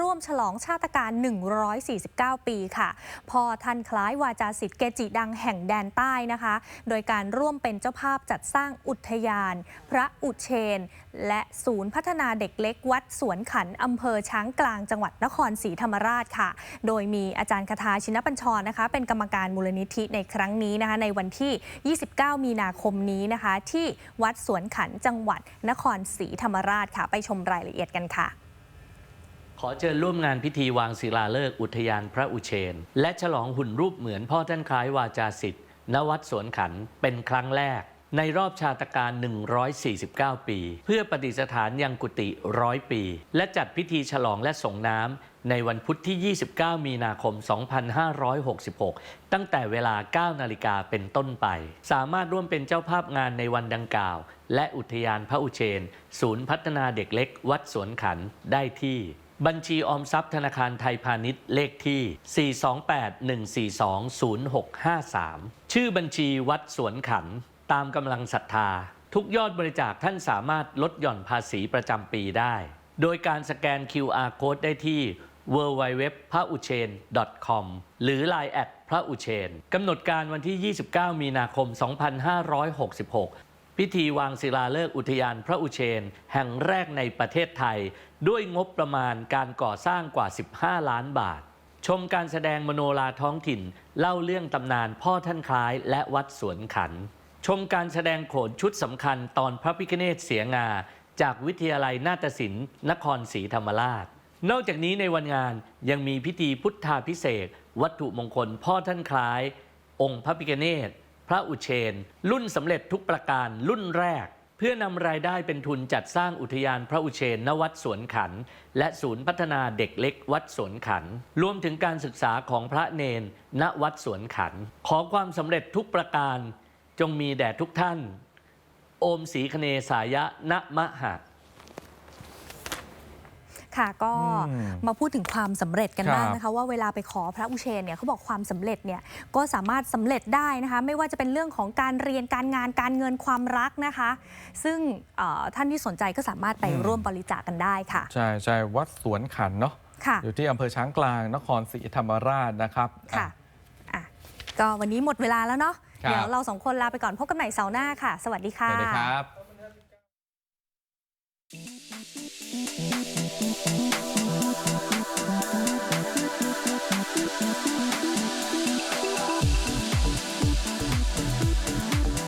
ร่วมฉลองชาติการ 149 ปีค่ะ พอท่านคล้ายวาจาสิทธิ์เกจิดังแห่งแดนใต้นะคะ โดยการร่วมเป็นเจ้าภาพจัดสร้างอุทยาน พระอุเชน และศูนย์พัฒนาเด็กเล็กวัดสวนขันอำเภอช้างกลางจังหวัดนครศรีธรรมราชค่ะ โดยมีอาจารย์คทาชินปัญชรนะคะ เป็นกรรมการมูลนิธิในครั้งนี้นะคะในวันที่ 29 มีนาคมนี้นะคะ ที่วัดสวนขันจังหวัดนครศรีธรรมราชค่ะ ไปชมรายละเอียดกันค่ะ ขอเชิญร่วมงานพิธีวางศิลาฤกษ์อุทยานพระอุเชน และฉลองหุ่นรูปเหมือนพ่อท่านคล้ายวาจาสิทธิ์ณวัดสวนขันเป็นครั้งแรก ในรอบชาตการ 149 ปี เพื่อประดิษฐานยังกุฏิร้อยปี และจัดพิธีฉลองและส่งน้ำในวันพุธที่ 29 มีนาคม 2566 ตั้งแต่เวลา 9 นาฬิกาเป็นต้นไป สามารถร่วมเป็นเจ้าภาพงานในวันดังกล่าว และอุทยานพระอุเชน ศูนย์พัฒนาเด็กเล็ก วัดสวนขันได้ที่ บัญชีออมทรัพย์ธนาคารไทยพาณิชย์เลขที่ 428-142-0653 ชื่อบัญชีวัดสวนขัน ตามกำลังศรัทธา ทุกยอดบริจาคท่านสามารถลดหย่อนภาษีประจำปีได้ โดยการสแกน QR Code ได้ที่ w w w p a u c h e n com หรือ Line แอดพระอุเชน กำหนดการวันที่ 29 มีนาคม 2566 พิธีวางศิลาฤกษ์อุทยานพระอุเชน แห่งแรกในประเทศไทย ด้วยงบประมาณการก่อสร้างกว่า 15 ล้านบาท ชมการแสดงมโนราท้องถิ่น เล่าเรื่องตำนานพ่อท่านคล้ายและวัดสวนขัน ชมการแสดงโขนชุดสำคัญตอนพระพิฆเนศเสียงา จากวิทยาลัยนาฏศิลป์ นครศรีธรรมราช นอกจากนี้ในวันงานยังมีพิธีพุทธาพิเศษวัตถุมงคลพ่อท่านคล้าย องค์พระพิฆเนศ พระอุเชน รุ่นสำเร็จทุกประการรุ่นแรก เพื่อนำรายได้เป็นทุนจัดสร้างอุทยานพระอุเชนณวัดสวนขัน และศูนย์พัฒนาเด็กเล็กวัดสวนขัน รวมถึงการศึกษาของพระเนน ณวัดสวนขัน ขอความสำเร็จทุกประการจงมีแด่ทุกท่าน โอมศรีคเนสายะนะมหะ ค่ะก็อืมมาพูดถึงความสำเร็จกันครับบ้างนะคะ ว่าเวลาไปขอพระอุเชนเนี่ยเขาบอกความสำเร็จเนี่ยก็สามารถสำเร็จได้นะคะ ไม่ว่าจะเป็นเรื่องของการเรียนการงานการเงินความรักนะคะ ซึ่งเอ่อท่านที่สนใจก็สามารถไปอืม ร่วมบริจาคกันได้ค่ะใช่ใช่วัดสวนขันเนาะค่ะ อยู่ที่อำเภอช้างกลางนครศรีธรรมราชนะครับค่ะอ่อะ ก็วันนี้หมดเวลาแล้วเนาะ ครับ เดี๋ยวเราสองคนลาไปก่อนพบกันใหม่เสาร์หน้าค่ะ สวัสดีสค่ะ วัสดีครับ「